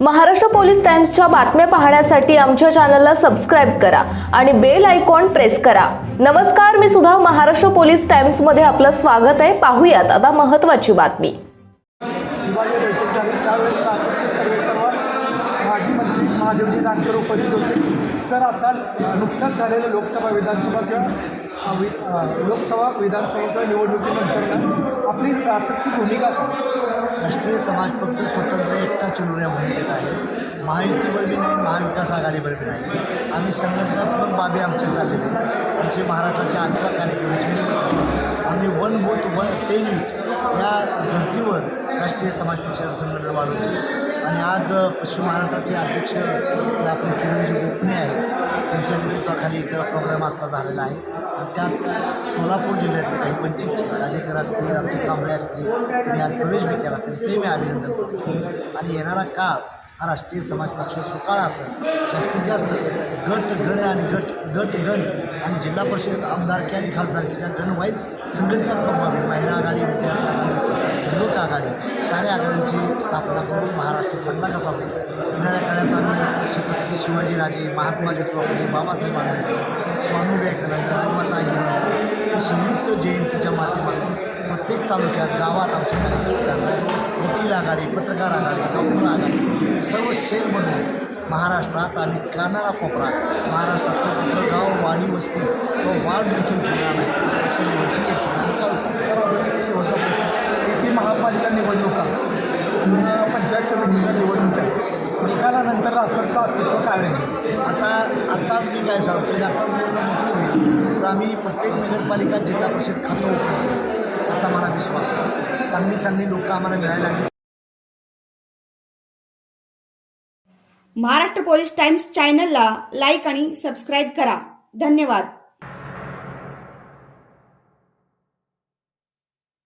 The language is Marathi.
महाराष्ट्र पोलीस टाइम्सच्या बातम्या पाहण्यासाठी आमच्या चॅनलला सबस्क्राईब करा आणि बेल आयकॉन प्रेस करा. नमस्कार मी सुद्धा महाराष्ट्र पोलीस टाइम्समध्ये आपलं स्वागत आहे. पाहूयात आता महत्वाची बातमी. महादेवजी जानकर उपस्थित होते. सर आता नुकत्याच झालेल्या लोकसभा विधानसभा किंवा लोकसभा विधानसभा किंवा निवडणुकीनंतर आपली नाशिकची भूमिका काय? राष्ट्रीय समाज पक्ष स्वतंत्र एकटा चळवळ म्हणून भूमिकेत आहे. महायुतीवर बी नाही महाविकास आघाडीवर बी नाही. आम्ही संघटनात्मक बाबी आमच्या चाललेल्या आहेत. आमचे महाराष्ट्राच्या आत्मा कार्यक्रमाची आम्ही one booth one ten youth या धर्तीवर राष्ट्रीय समाज पक्षाचं संघटन वाढवले आणि आज पश्चिम महाराष्ट्राचे अध्यक्ष आपले किरणजी गोपणे आहेत. इथं प्रोग्राम आजचा झालेला आहे. आणि त्यात सोलापूर जिल्ह्यातले काही पंचवीसचे कार्यकर असतील आमचे कांबळे असतील आणि आज प्रवेश बी केला त्यांचंही मी अभिनंदन करतो. आणि येणारा काळ हा राष्ट्रीय समाज पक्ष सुकाळ असेल. जास्तीत जास्त गट गण आणि गट गट गण आणि जिल्हा परिषद आमदारकी आणि खासदारकीच्या गणवाईज संघटनात्मक बाबी महिला आघाडी विद्यार्थी आघाडी लोक आघाडी साऱ्या आघाड्यांची स्थापना करून महाराष्ट्र चांगला कसा होईल? येणाऱ्या काळात आम्ही चित्र शिवाजीराजे महात्मा ज्योतिबा फुले बाबासाहेब आंबेडकर स्वामी विवेकानंद राजमाता ही संयुक्त जयंतीच्या माध्यमातून प्रत्येक तालुक्यात गावात आमच्या कार्यक्रम करणार वकील आघाडी पत्रकार आघाडी डॉक्टर आघाडी सर्व सेल बनवून महाराष्ट्रात आम्ही कानाला कोपरा. महाराष्ट्रातलं कुठलं गाव वाडी वस्ती किंवा वाढ देखील ठेवणार नाही अशा लेवलची यंत्रणा आम्ही चालू करू. सर शेवटचा प्रश्न येथील महापालिका निवडणुका पंचायत समितीच्या निवडणुका निकालानंतर असरचं अस्तित्व काय राहील आता आत्ताच मी काय सांगतो की आत्ताच बोलणं मोठं होईल. तर आम्ही प्रत्येक नगरपालिका जिल्हा परिषद खातं करू असा मला विश्वास आहे. चांगली चांगली लोकं आम्हाला मिळायला लागली. महाराष्ट्र पोलीस टाइम्स चॅनलला लाईक आणि सबस्क्राईब करा. धन्यवाद.